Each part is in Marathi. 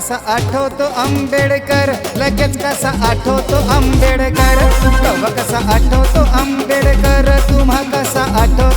कसा आठवतो आंबेडकर? लगेच कसा आठवतो आंबेडकर? तव कसा आठवतो आंबेडकर? तुम्हा कसा आठवतो?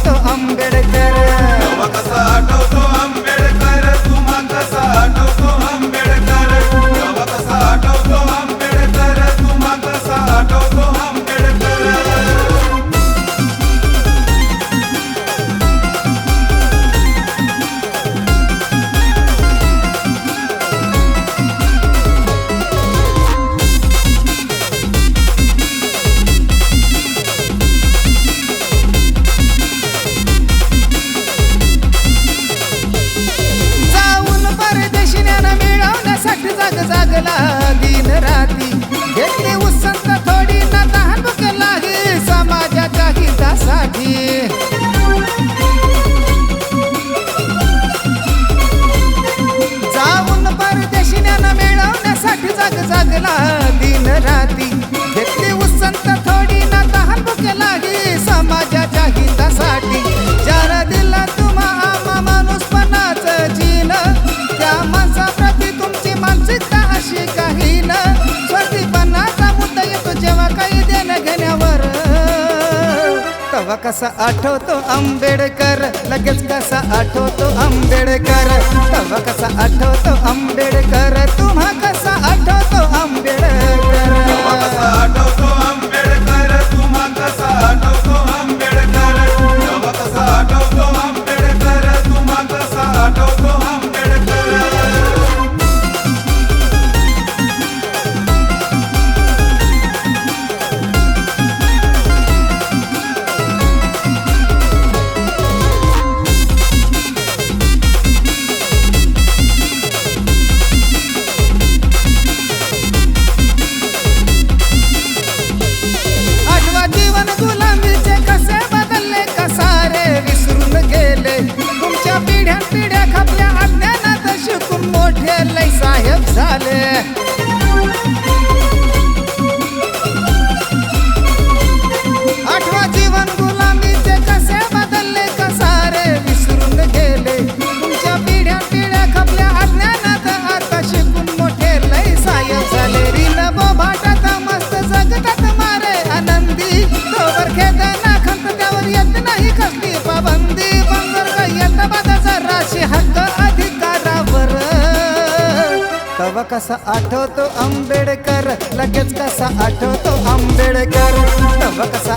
जग जगला दिन राती. घेतले उसंत थोडी ना तहान भुकेला ही समाजाच्या हितासाठी. ज्याला दिला तुम्हाला आम्हा माणूसपणाच जीन. त्या माणसाप्रती तुमची मानसिकता अशी काही न स्वतीपणाचा मुद्दा येतो जेव्हा काही देणं घेण्यावर. तवा कसा आठवतो आंबेडकर लगेच कसा आठवतो आंबेडकर. तवा कसा आठवतो आंबेडकर. राशी हक्क अधिकारावर. तव कसा आठवतो आंबेडकर लगेच कसा आठवतो आंबेडकर. तव कसा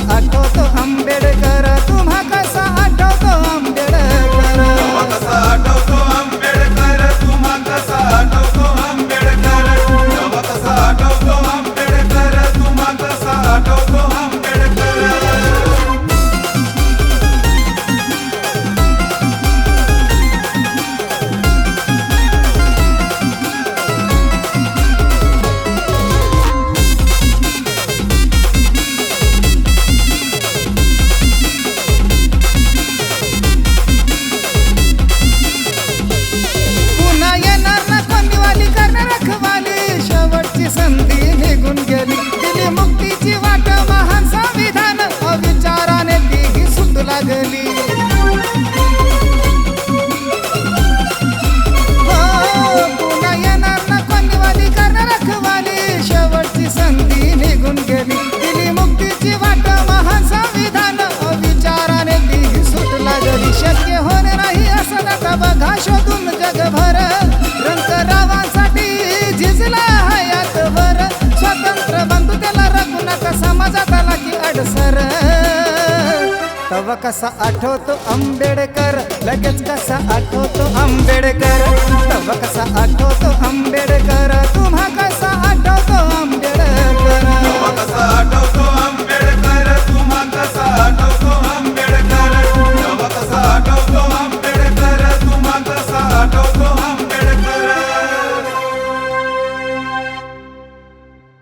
ಆಗಲಿ तवा कसा आठवतो आंबेडकर? लगेच कसा आठवतो आंबेडकर? तवा कसा आठवतो आंबेडकर?